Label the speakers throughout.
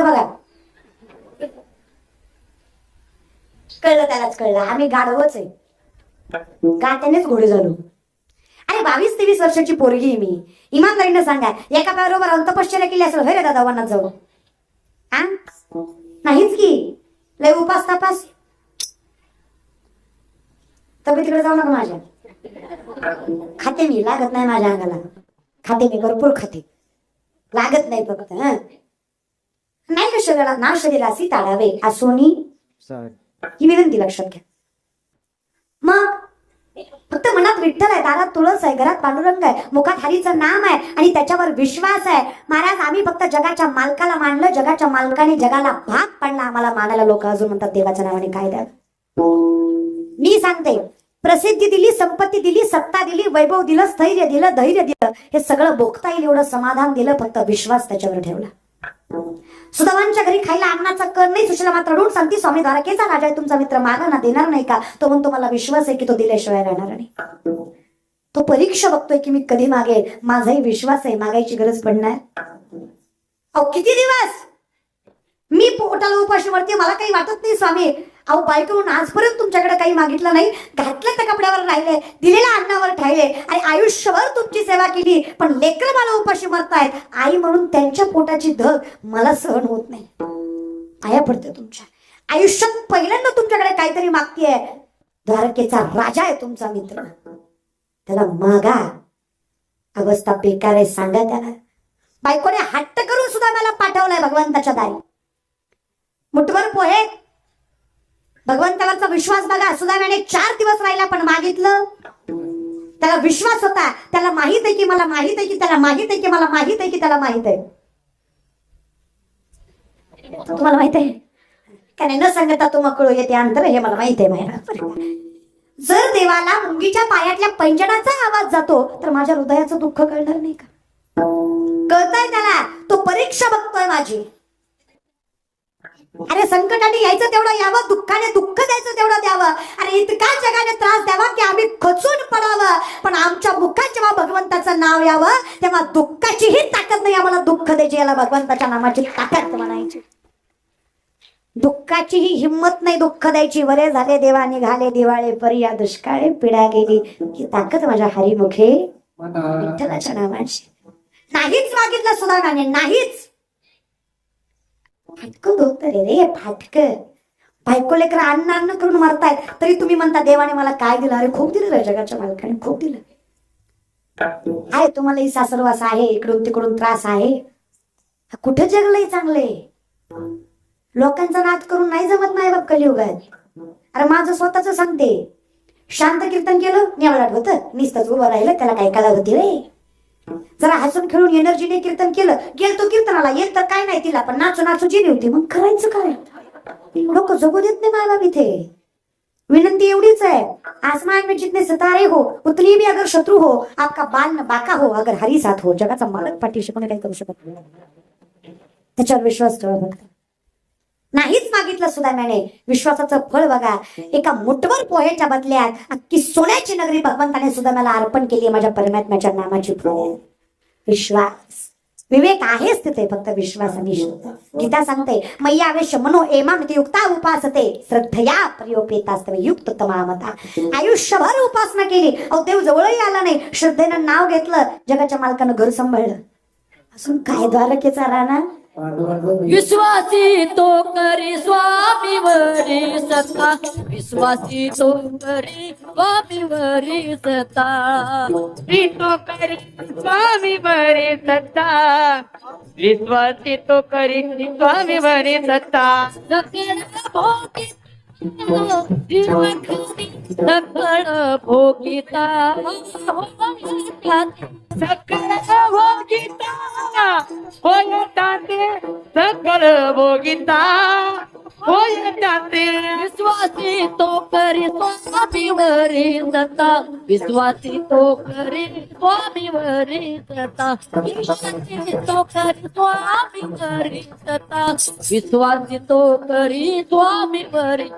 Speaker 1: बघा. कळलं त्यालाच कळलं. आम्ही गाढवच आहे. गाठ्यानेच घोडे झालो. अरे बावीस तेवीस वर्षाची पोरगी आहे मी. इमानदारीनं सांगा. एका पायाबरोबर अंतपश्चर्या केली असेल होय दादा वनात जाऊ नाहीच की. लय उपास तपास. तब्येतीकडे जाऊ नका माझ्या. खाते मी लागत नाही माझ्या अंगाला. खाते मी भरपूर खाते. लागत नाही फक्त हा. नाही शरीराला ना शरीरासी ताडावे. असोनी ही विनंती लक्षात घ्या. मग फक्त मनात विठ्ठल आहे दारात तुळस आहे घरात पांडुरंग आहे मुखात हरीचं नाम आहे आणि त्याच्यावर विश्वास आहे. महाराज आम्ही फक्त जगाच्या मालकाला मानलं जगाच्या मालकाने जगाला भाग पाडला. आम्हाला मानायला लोक अजून म्हणतात देवाच्या नावाने काय द्या मी सांगते प्रसिद्धी दिली संपत्ती दिली सत्ता दिली वैभव दिलं स्थैर्य दिलं धैर्य दिलं हे सगळं बोगता येईल एवढं समाधान दिलं फक्त विश्वास त्याच्यावर ठेवला. सुदामांच्या घरी खायला अन्नाचा कर नाही. सुशीला मात्र रडून सांगते स्वामी द्वारकेचा राजा आहे तुमचा मित्र मागा ना देणार नाही का? तो म्हणतो मला विश्वास आहे की तो दिल्याशिवाय राहणार नाही. तो परीक्षा बघतोय की मी कधी मागेल. माझाही विश्वास आहे मागायची गरज पडणार? अहो किती दिवस? मी पोटाला उपाशी मरते मला काही वाटत नाही स्वामी. अहो बायकोहून आजपर्यंत तुमच्याकडे काही मागितलं नाही. घातलं त्या कपड्यावर राहिले दिलेल्या अन्नावर ठायले आणि आयुष्यभर तुमची सेवा केली. पण लेकर मला उपाशी मरतायत. आई म्हणून त्यांच्या पोटाची धग मला सहन होत नाही. पाया पडते तुमच्या. आयुष्यात पहिल्यांदा तुमच्याकडे काहीतरी मागतीये. द्वारकेचा राजा आहे तुमचा मित्र. त्याला मागा. अवस्था बेकार आहे सांगा त्याला. बायकोने हट्ट करून सुद्धा मला पाठवलाय भगवंताच्या दारी. मुठभर पोहे भगवंतावरचा विश्वास बघा. सुदाम्याने चार दिवस राहिला पण मागितलं. त्याला विश्वास होता. त्याला माहीत आहे की मला माहीत आहे की त्याला माहीत आहे की मला माहीत आहे की त्याला माहीत आहे. तुम्हाला माहीत आहे? का नाही न सांगता तो मकळू येते अंतर हे मला माहीत आहे माहिती जर देवाला मुंगीच्या पायातल्या पैंजणाचा आवाज जातो तर माझ्या हृदयाचं दुःख कळणार नाही का? कळतंय त्याला. तो परीक्षा बघतोय माझी. अरे संकटाने यायचं तेवढं यावं दुःखाने दुःख द्यायचं तेवढं द्यावं. अरे इतका जगाने त्रास द्यावा की आम्ही खचून पडावं. पण आमच्या मुखात जेव्हा भगवंताचं नाव यावं तेव्हा दुःखाचीही ताकद नाही आम्हाला दुःख द्यायची. याला भगवंताच्या नामाची ताकद म्हणायची. दुःखाचीही हिंमत नाही दुःख द्यायची. बरे झाले देवा निघाले दिवाळे परी या दुष्काळे पिढा गेली. ही ताकद माझ्या हरिमुखे विठ्ठलाच्या नावाची नाहीच मागितलं सुधाराने नाहीच. फाटकं धोतर रे रे फाटक बायको लेकर अन्न अन्न करून मरतायत. तरी तुम्ही म्हणता देवाने मला काय दिलं? अरे खूप दिलं रे जगाच्या मालकाने खूप दिलं. आहे तुम्हाला ही सासरवास आहे इकडून तिकडून त्रास आहे. कुठं जगलंय चांगले? लोकांचा नाद करून नाही जमत नाही बघ कलियुगात. अरे माझं स्वतःच सांगते. शांत कीर्तन केलं निवडाट आठवत. निस्तच उभं राहिलं त्याला काय कला होती रे? जरा हसून खेळून एनर्जीने कीर्तन केलं गेल तो कीर्तनाला. येत तर काय नाही तिला पण नाचू नाचू जिरी होती. मग करायचं काय? लोक जगू देत नाही मायबाप इथे. विनंती एवढीच है आसमान में जितने सितारे हो उतनी भी अगर शत्रु हो आपका बाल न बाका हो अगर हरी साथ हो जगाचा मालक पाठीशी कोणी काही करू शकत नाही. त्याच्यावर विश्वास ठेवा नाहीच मागितलं सुदाम्याने विश्वासाचं फळ बघा. एका मुठभर पोहेच्या बदल्यात अख्खी सोन्याची नगरी भगवंताने सुदाम्याला अर्पण केली माझ्या परमात्म्याच्या नामाची प्रो विश्वास. विवेक आहेच तिथे फक्त विश्वास आणि गीता सांगते मैया वेश मनो एमामिती युक्ता उपासते. श्रद्धया प्रयोपेतास्तवे युक्त तमामता. आयुष्यभर उपासना केली. अहो देव जवळही आला नाही. श्रद्धेनं नाव घेतलं. जगाच्या मालकानं घर सांभाळलं. असून काय द्वारकेचा राणा?
Speaker 2: विश्वासी तो करी स्वामी वरी सत्ता. विश्वासी तो करी स्वामी वरी सत्ता.
Speaker 3: तो करी स्वामी बरे सत्ता. विश्वासी तो करी स्वामी बरे सत्ता
Speaker 2: सकळ भोगी सकळ भोगिता
Speaker 3: सकळ भोगिता होय ताते सकळ भोगिता होय ताते
Speaker 2: विश्वासी तो करी स्वामी वरी सत्ता विश्वासी तो करी स्वामी वरी सत्ता विश्वासी तो करी स्वामी वरी सत्ता विश्वासी तो करी स्वामी वरी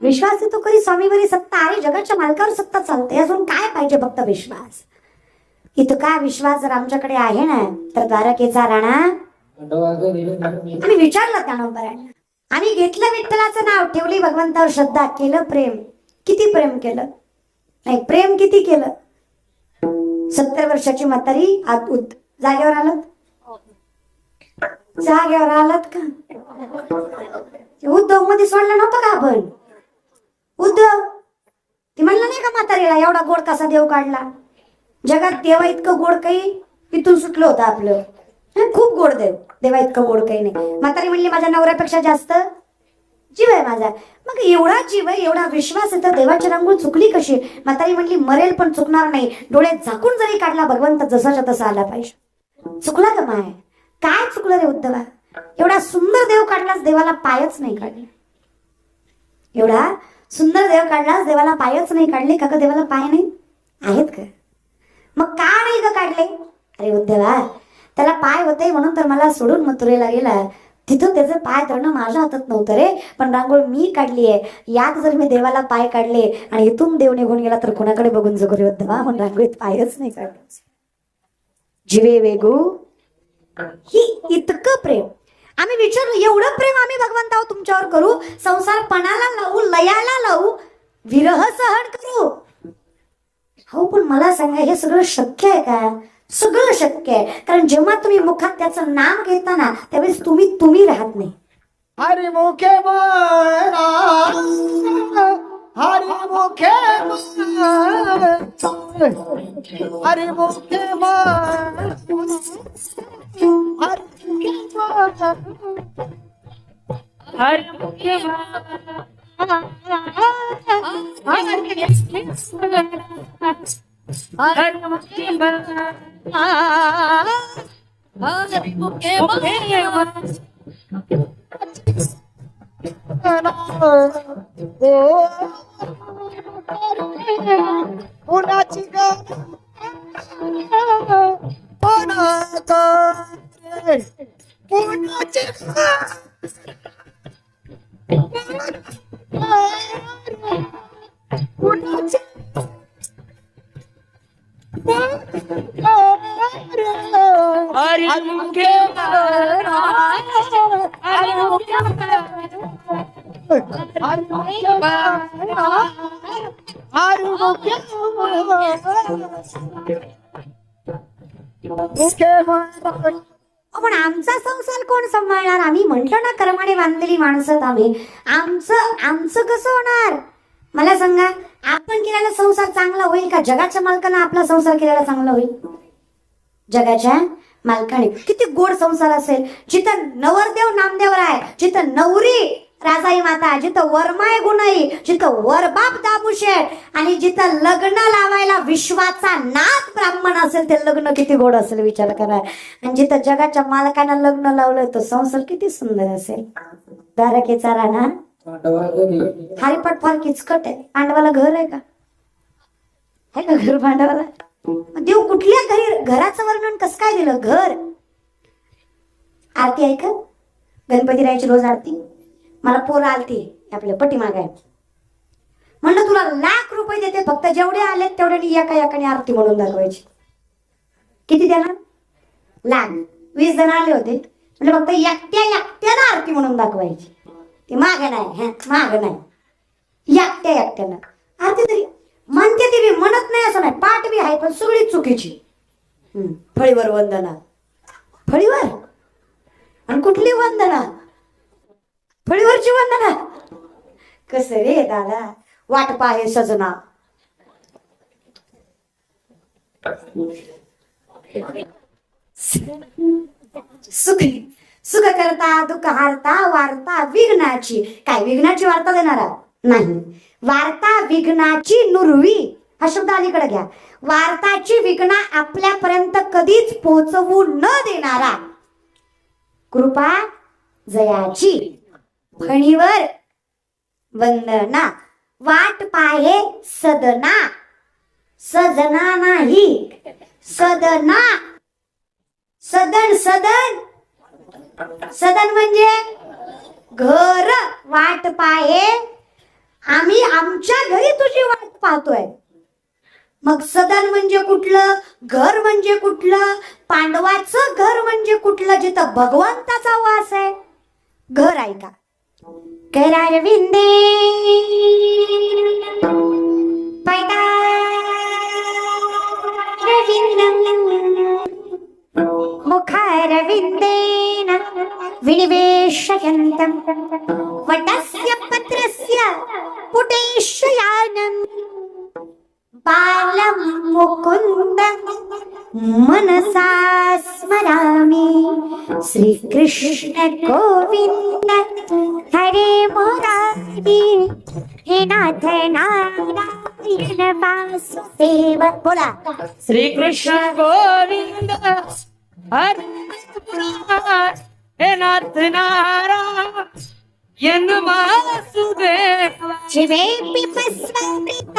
Speaker 1: विश्वास येतो तो स्वामीवरी सत्ता आहे जगाच्या मालकावर सत्ता चालते? अजून काय पाहिजे फक्त विश्वास? इतका विश्वास जर आमच्याकडे आहे ना तर द्वारकेचा राणा आम्ही विचारलं ज्ञानोबरांना आम्ही घेतलं विठ्ठलाचं नाव ठेवली भगवंतावर श्रद्धा केलं प्रेम. किती प्रेम केलं? नाही प्रेम किती केलं? सत्तर वर्षाची म्हातारी आत जागेवर आलं. जाग्यावर आलात का? उद्धवमध्ये सोडलं नव्हतं का आपण? उद्धव ती म्हणलं नाही का म्हातारीला एवढा गोड कसा देव काढला? जगात देवा इतकं गोड काही तिथून सुटलं होतं आपलं. खूप गोड देव. देवा इतकं गोड काही नाही. म्हातारी म्हणली माझ्या नवऱ्यापेक्षा जास्त जीव आहे माझा. मग एवढा जीव आहे एवढा विश्वास आहे तर देवाची रांगोळ चुकली कशी? म्हातारी म्हणली मरेल पण चुकणार नाही. डोळे झाकून जरी काढला भगवंत जसाच्या तसा आला पाहिजे. चुकला का माय? काय चुकलं रे उद्धवा? एवढा सुंदर देव काढलास देवाला पायच नाही काढले. एवढा सुंदर देव काढलास देवाला पायच नाही काढले. का ग देवाला पाय नाही? आहेत का? मग का नाही ग काढले? अरे उद्धवा त्याला पाय होते म्हणून तर मला सोडून मथुरेला गेला. तिथं त्याचं पाय धरणं माझ्या हातात नव्हतं रे. पण रांगोळ मी काढली आहे यात जर मी देवाला पाय काढले आणि इथून देव निघून गेला तर कोणाकडे बघून जगू रे उद्धवा? पण रांगोळीत पायच नाही काढले. जीवे वेगू ही इतकं प्रेम. आम्ही विचारलं एवढं प्रेम आम्ही भगवंतावर तुमच्यावर करू? संसार पणाला लावू लयाला लावू? विरह सहन करू? हो पण मला सांगा हे सगळं शक्य आहे का? सगळं शक्य आहे. कारण जेव्हा तुम्ही मुखात त्याचं नाम घेता ना त्यावेळेस तुम्ही तुम्ही राहत नाही.
Speaker 3: अरे मोके मारा हरी मुखे मारा हरी मुखे मारा हरी मुखे मारा
Speaker 1: पण आमचा संसार कोण सांभाळणार? आम्ही म्हंटल ना कर्माने बांधलेली माणसं आम्ही आमचं आमचं कसं होणार? मला सांगा आपण केलेला संसार चांगला होईल का? जगाच्या मालकानं आपला संसार केलेला चांगला होईल? जगाच्या मालकाने. किती गोड संसार असेल. जिथं नवरदेव नामदेवर आहे जिथं नवरी राजाई माता जिथं वरमाय गुणई जिथं वरबाप दाबुशेठ आणि जिथं लग्न लावायला विश्वाचा नाथ ब्राह्मण असेल ते लग्न किती गोड असेल विचार करा. आणि जिथं जगाच्या मालकानं लग्न लावलंय तो संसार किती सुंदर असेल. द्वारकेचा राणा. हरिपट फार किचकट आहे. पांडवाला घर आहे का? आहे का घर पांडवाला देव कुठल्या घरी घराचं वर्णन कसं काय दिलं? घर. आरती ऐक. गणपती रायची रोज आरती. मला पोरं आलती आपल्या पटीमाग आहे म्हणलं तुला लाख रुपये देते फक्त जेवढे आले तेवढे एका एकाने आरती म्हणून दाखवायची. किती देणार? लाख. वीस जण आले होते. म्हणजे फक्त एकट्या एकट्यानं आरती म्हणून दाखवायची. ती माग नाही हा माग नाही. एकट्या एकट्यानं. आरती तरी म्हणते ती बी म्हणत नाही असं नाही. पाठ बी आहे पण सगळी चुकीची. फळीवर वंदना. फळीवर? आणि कुठली वंदना? फळीवरची वंदना कस रे दादा? वाट पाहे सजना. सुख सुख करता दुःख हारता वार्ता विघ्नाची. काय विघ्नाची वार्ता देणारा? नाही. वार्ता विघ्नाची नुरवी. हा शब्द अलीकडे घ्या. वार्ताची विघ्ना आपल्यापर्यंत कधीच पोहोचवू न देणारा. कृपा जयाची. फणीवर वंदना. वाट पाहे सदना. सजना नाही. सदना. सदन सदन. सदन म्हणजे घर. वाट पाहे. आम्ही आमच्या घरी तुझी वाट पाहतोय. मग सदन म्हणजे कुठलं? घर म्हणजे कुठलं? पांडवाचं घर म्हणजे कुठलं? जिथं भगवंताचा वास आहे. घर ऐका ശങ്കരരവിന്ദേ മുഖാരവിന്ദേന വിനിവേശയന്തം വട്ട बालं मुकुन्द मनसा स्मरामि श्रीकृष्ण गोविन्द हरे मुरारी हे नाथ नारायण वासुदेव बोला
Speaker 3: श्रीकृष्ण गोविंद हरे मुरार, हे नाथ नारायण वासुदेव
Speaker 1: शिवे पिपस्वामृत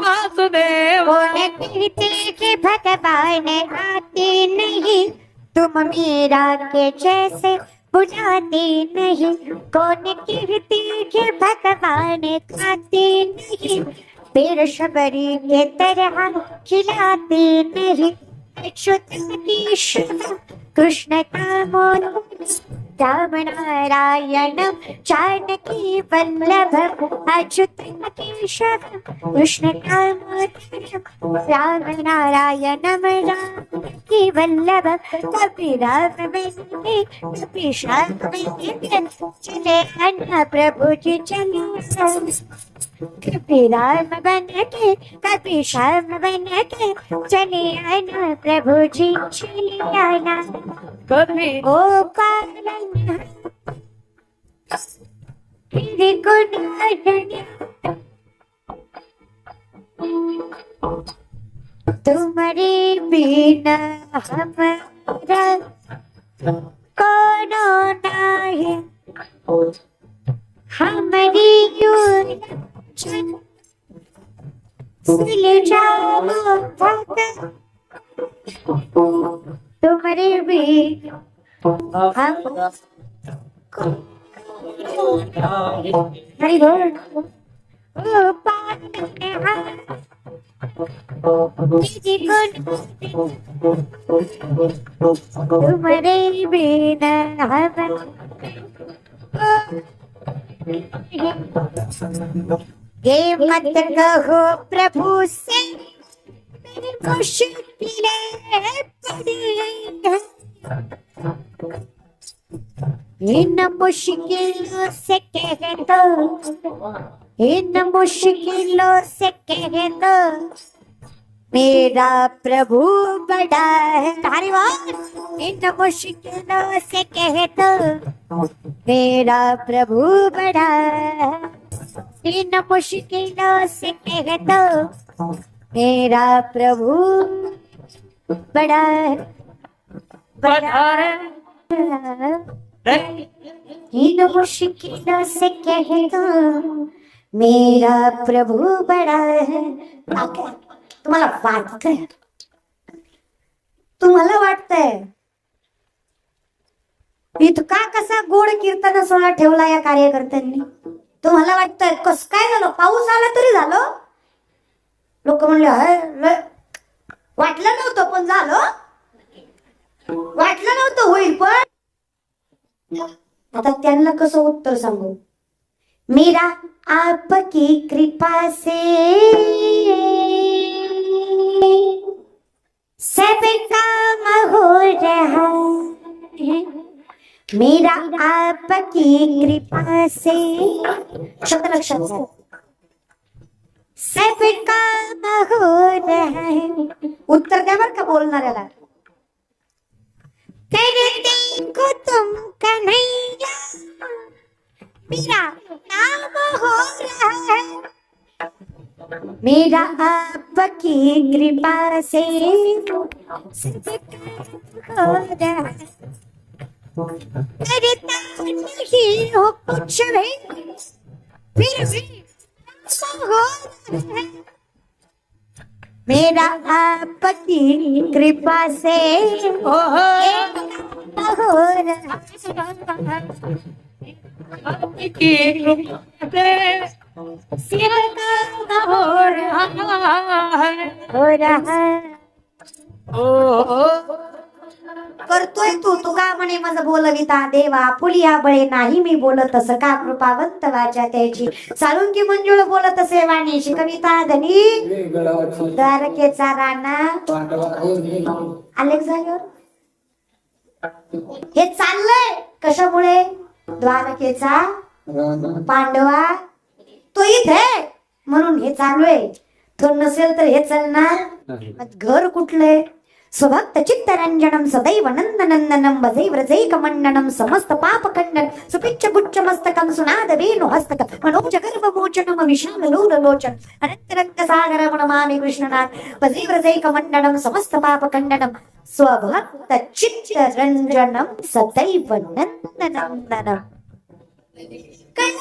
Speaker 3: वासुदेव
Speaker 1: भगवान आते नहीं तुम मीरा के जैसे बुझाते नहीं कौन कीर्ति के भगवान खाते नहीं पेड़ शबरी के तरह खिलाते नहीं अच्युत कृष्ण का मोनू രാമനാരായണം ചാണകി വല്ലഭം അച്യുതകേശവം കൃഷ്ണകാമോദരം രാമനാരായണം രാമകി വല്ലഭം കപി രാമവന്ദേ കപി ശാമവന്ദേ ചലേ അന്ന പ്രഭുജി ചലേ कपि राम बन के कपि श्याम बन के चले आना प्रभु जी चले आना
Speaker 3: कभी
Speaker 1: गोपाल तेरे गुण तुम्हारे बिना हमारा कोनो नाही। हमारी Hungary, Europe, ছিলে তোমার তোমার বেদা ये मत कहो प्रभु से मेरी मुश्किलें पड़ी हैं इन मुश्किलों से कह दो इन मुश्किलों से कह दो मेरा प्रभु बड़ा है। हरि इन मुश्किलों से कह दो। मेरा प्रभु बड़ा है। इन मुश्किलों से कह दो। मेरा प्रभु बड़ा है। बड़ा है। इन मुश्किलों से कह दो। मेरा प्रभु बड़ा है। तुम्हाला वाटतंय? तुम्हाला वाटतंय? इतका कसा गोड कीर्तन सोहळा ठेवला या कार्यकर्त्यांनी? तुम्हाला वाटतंय? कस काय झालं? पाऊस आला तरी झालं? लोक म्हणले वाटलं नव्हतं पण झालं. वाटलं नव्हतं होईल पण. आता त्यांना कसं उत्तर सांगू? मेरा आपकी कृपा से सब काम हो रहा है। मेरा आपकी कृपा से। शब्द लक्षात घ्या. सब काम हो रहा है। उत्तर द्या बरं का बोलणाऱ्याला करते को तुम कन्हैया। मेरा नाम हो रहा है मेरा आप आपकी कृपा से करता नहीं हो कुछ भी फिर भी सहोदर है। मेरा आपकी कृपा से
Speaker 3: ओ हो
Speaker 1: हो रहा
Speaker 3: की हो रहा हो
Speaker 1: रहा
Speaker 3: ओ
Speaker 1: करतोय तू. तुका म्हणे माझं बोलविता देवा फुलिया बळे नाही मी बोलत असं. का कृपावंत वाचा त्याची? साळुंकी मंजुळ बोलत असे वाणीशी. कविता धनी द्वारकेचा राणा. अलेक्झांडर? हे चाललंय कशामुळे? द्वारकेचा पांडवा. इथे म्हणून हे चालू आहे. तो नसेल तर हे चालणार. मग घर कुठलंय? स्वभक्त चित्तरंजनम सदैव नंदनंदनम भजै व्रजैक मंडनम समस्त पाप खंडन सुपिच्च गुच्च मस्तकम सुनाद वेणु हस्तकम मनोज गर्भ मोचनम विशाल लोल लोचन अनंतरंग सागर मनमामि कृष्णनाथ भजै व्रजैक मंडनम समस्त पाप खंडनम स्वभक्त चित्तरंजनम सदैव नंदनंदनम। काय